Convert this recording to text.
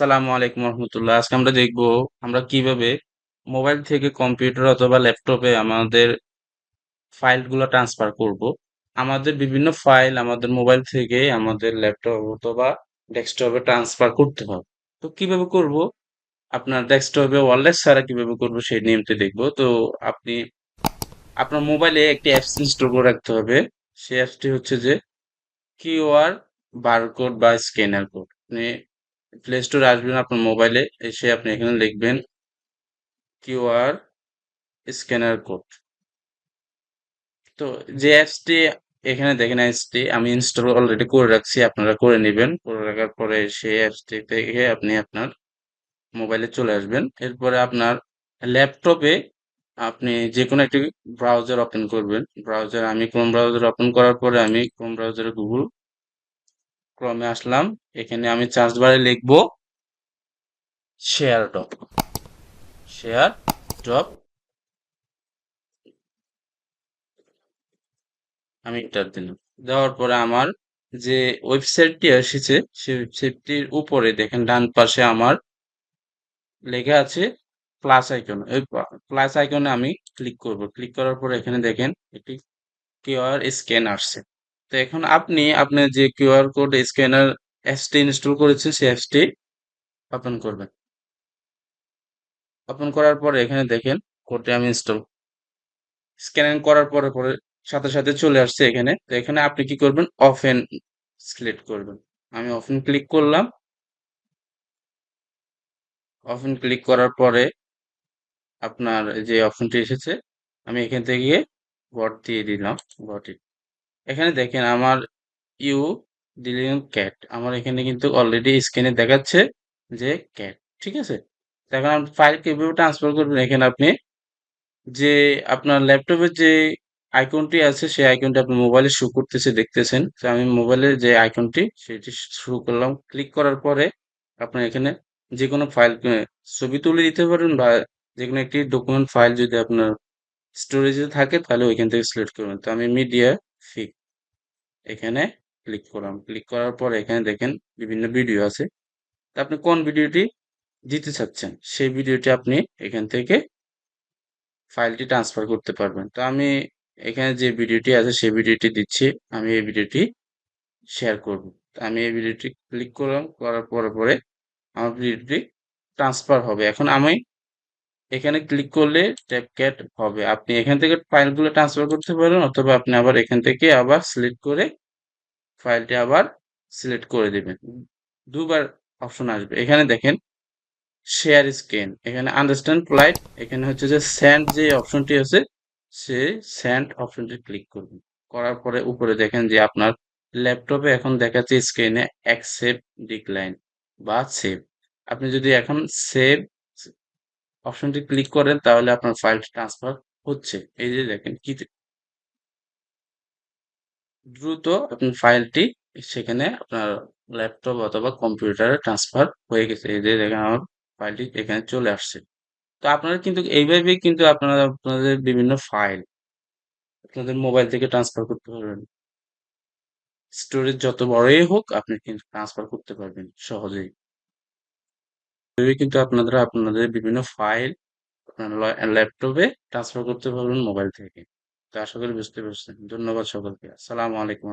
আসসালামু আলাইকুম রহমতুল্লাহ। আজকে আমরা দেখব আমরা কীভাবে মোবাইল থেকে কম্পিউটার অথবা ল্যাপটপে আমাদের ফাইলগুলো ট্রান্সফার করব। আমাদের বিভিন্ন ফাইল আমাদের মোবাইল থেকে আমাদের ল্যাপটপ অথবা ডেস্কটপে ট্রান্সফার করতে হবে। তো কীভাবে করব? আপনার ডেস্কটপে ওয়ারলেস ছাড়া কীভাবে করব সেই নিয়মটি দেখব। তো আপনি আপনার মোবাইলে একটি অ্যাপস ইনস্টল করে রাখতে হবে। সেই অ্যাপসটি হচ্ছে যে কিউআর বারকোড বা স্ক্যানার কোড। প্লে স্টোরে আসবেন আপনার মোবাইলে এসে আপনি এখানে লিখবেন কিউআর স্ক্যানার কোড তো যে অ্যাপসটি এখানে দেখেন অ্যাপসটি আমি ইনস্টল অলরেডি করে রাখছি, আপনারা করে নেবেন। করে রাখার পরে সেই অ্যাপসটি থেকে আপনি আপনার মোবাইলে চলে আসবেন। এরপরে আপনার ল্যাপটপে আপনি যে কোনো একটি ব্রাউজার ওপেন করবেন। ব্রাউজার আমি ক্রোম ব্রাউজার ওপেন করার পরে আমি ক্রোম ব্রাউজারে গুগল ক্রমে আসলাম। এখানে আমি চার্জ বারে লিখব শেয়ার ডপ শেয়ার ডপ আমি এন্টার দিলাম। দেওয়ার পরে আমার যে ওয়েবসাইটটি এসেছে, সেই ওয়েবসাইটটির উপরে দেখেন ডান পাশে আমার লেখা আছে প্লাস আইকন। ওই প্লাস আইকনে আমি ক্লিক করব। ক্লিক করার পরে এখানে দেখেন একটি কিউআর স্ক্যান আসছে। তো এখন আপনি আপনার যে কিউআর কোড স্ক্যানার অ্যাপসটি ইনস্টল করেছেন সেই অ্যাপসটি ওপেন করবেন। ওপেন করার পরে এখানে দেখেন, কোডটি আমি ইনস্টল স্ক্যানিং করার পরে পরে সাথে সাথে চলে আসছে এখানে। তো এখানে আপনি কি করবেন? অফেন সিলেক্ট করবেন। আমি অফেন ক্লিক করলাম। অফেন ক্লিক করার পরে আপনার যে অপশনটি এসেছে, আমি এখান থেকে গিয়ে বট দিয়ে দিলাম বটি এখানে দেখেন আমার ইউ দিলেন ক্যাট। আমার এখানে কিন্তু অলরেডি স্ক্রিনে দেখাচ্ছে যে ক্যাট, ঠিক আছে? এখন আপনি ফাইল কীভাবে ট্রান্সফার করবেন? এখানে আপনি যে আপনার ল্যাপটপের যে আইকনটি আছে, সেই আইকনটি আপনি মোবাইলে শো করতেছে, দেখতেছেন? তো আমি মোবাইলের যে আইকনটি সেটি শুরু করলাম। ক্লিক করার পরে আপনার এখানে যে কোনো ফাইল ছবি তুলে দিতে পারেন বা যে কোনো একটি ডকুমেন্ট ফাইল যদি আপনার স্টোরেজে থাকে, তাহলে ওইখান থেকে সিলেক্ট করবেন। তো আমি মিডিয়া ফিক এখানে ক্লিক করলাম। ক্লিক করার পর এখানে দেখেন বিভিন্ন ভিডিও আছে। তা আপনি কোন ভিডিওটি দিতে চাচ্ছেন? সেই ভিডিওটি আপনি এখান থেকে ফাইলটি ট্রান্সফার করতে পারবেন। তো আমি এখানে যে ভিডিওটি আছে, সেই ভিডিওটি দিচ্ছি। আমি এই ভিডিওটি শেয়ার করব। আমি এই ভিডিওটি ক্লিক করলাম। করার পরে পরে আমার ভিডিওটি ট্রান্সফার হবে। এখন আমি এখানে ক্লিক করলে ট্যাপ ক্যাট হবে। আপনি এখান থেকে ফাইলগুলো ট্রান্সফার করতে পারেন অথবা আপনি আবার এখান থেকে আবার সিলেক্ট করে ফাইলটি আবার সিলেক্ট করে দেবেন। দুবার অপশন আসবে। এখানে দেখেন শেয়ার স্ক্যান এখানে আন্ডারস্ট্যান্ড ফ্লাইট এখানে হচ্ছে যে স্যান্ড যে অপশনটি আছে, সে স্যান্ড অপশনটি ক্লিক করবেন করার পরে উপরে দেখেন যে আপনার ল্যাপটপে এখন দেখাচ্ছে স্ক্রিনে অ্যাকসেপ্ট ডিক্লাইন বা সেভ আপনি যদি এখন সেভ অপশনটি ক্লিক করেন, তাহলে আপনার ফাইলটি ট্রান্সফার হচ্ছে। এই যে দেখেন কি দ্রুত আপনি ফাইলটি সেখানে আপনার ল্যাপটপ অথবা কম্পিউটারে ট্রান্সফার হয়ে গেছে। এই যে দেখেন আমার ফাইলটি এখানে চলে আসছে। তো আপনারা কিন্তু এইভাবেই কিন্তু আপনারা আপনাদের বিভিন্ন ফাইল আপনাদের মোবাইল থেকে ট্রান্সফার করতে পারবেন। স্টোরেজ যত বড়ই হোক, আপনি কিন্তু ট্রান্সফার করতে পারবেন সহজেই। কিন্তু আপনারা আপনাদের বিভিন্ন ফাইল ল্যাপটপে ট্রান্সফার করতে পারবেন মোবাইল থেকে। তো আশা করি বুঝতে পারছেন। ধন্যবাদ সকলকে। আসসালামু আলাইকুম।